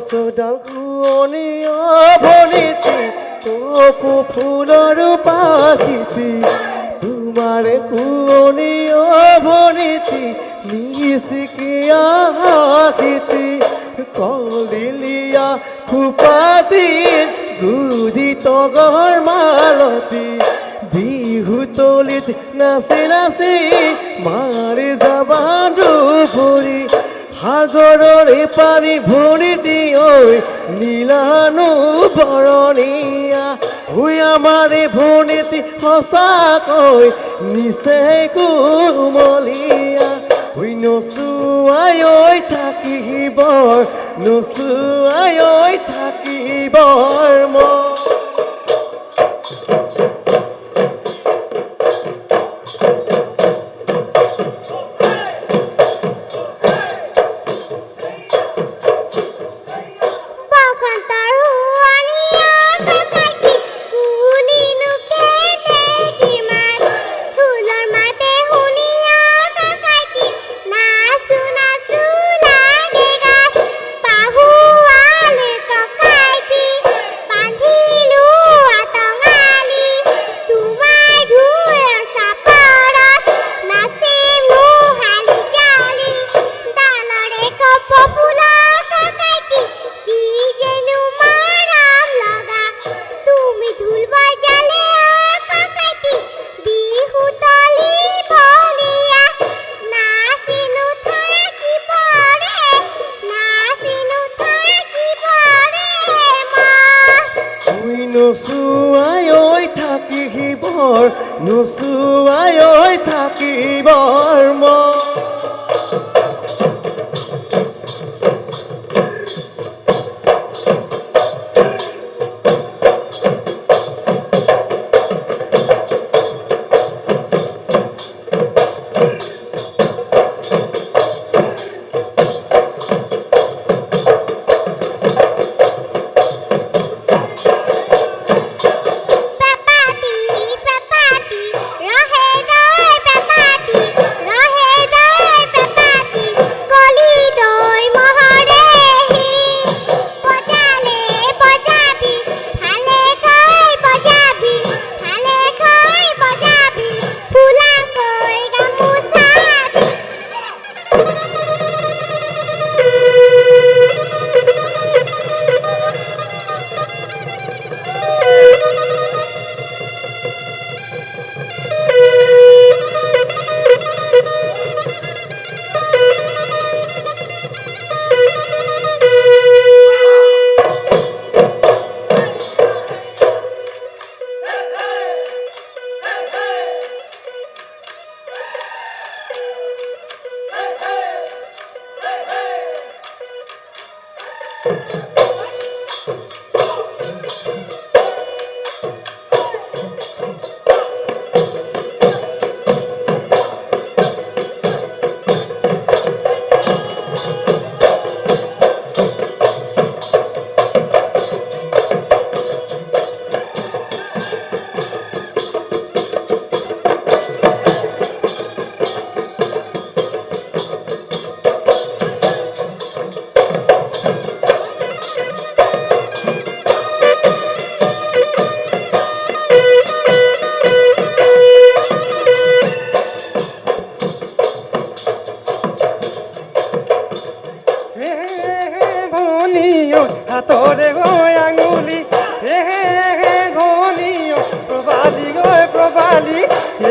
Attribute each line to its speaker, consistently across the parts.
Speaker 1: গছডাল শুৱনি অৱনীতি তপু ফুলৰ পাখিতি তোমাৰে শুৱনি অৱনীতি মিচিকিয়া হাকিতি কলিলিয়া খোপাতি গুজি তগৰ মালতী। বিহু তলিত নাচি নাচি মাৰি যাবা দুপৰি সাগৰৰে পানী ভৰি দি ঐ নীলানো বৰণীয়া হৈ আমাৰে ভনীতি সঁচাকৈ নিচে কোমলীয়া। ঐ নচুৱাই ঐ থাকিবৰ নচুৱাই ঐ থাকিবৰ মই ঐ থাকিবৰ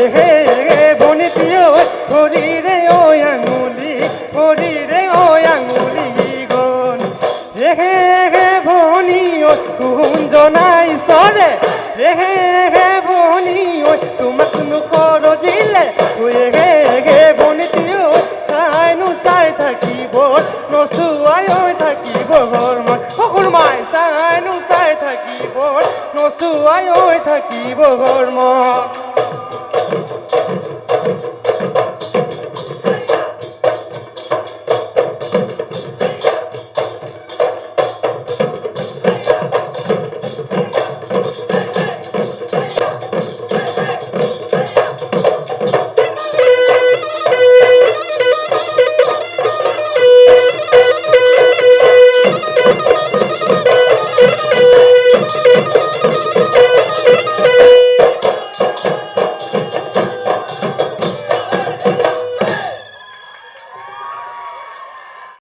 Speaker 1: হে হে হে ভৰিৰে ঐ আঙুলি ভৰিৰে ঐ আঙুলি গণ। হে হে হে ভনীয় কুঞ্জনাই চৰে হে হে হে তোমাক নুখৰজিলে হে হে হে ভনীতি ঐ চাইনো চাই থাকিব নচুৱাই ঐ থাকিব ঘৰমান সকলোমাই চাইনো চাই থাকিব নচুৱাই ঐ থাকিব ঘৰমান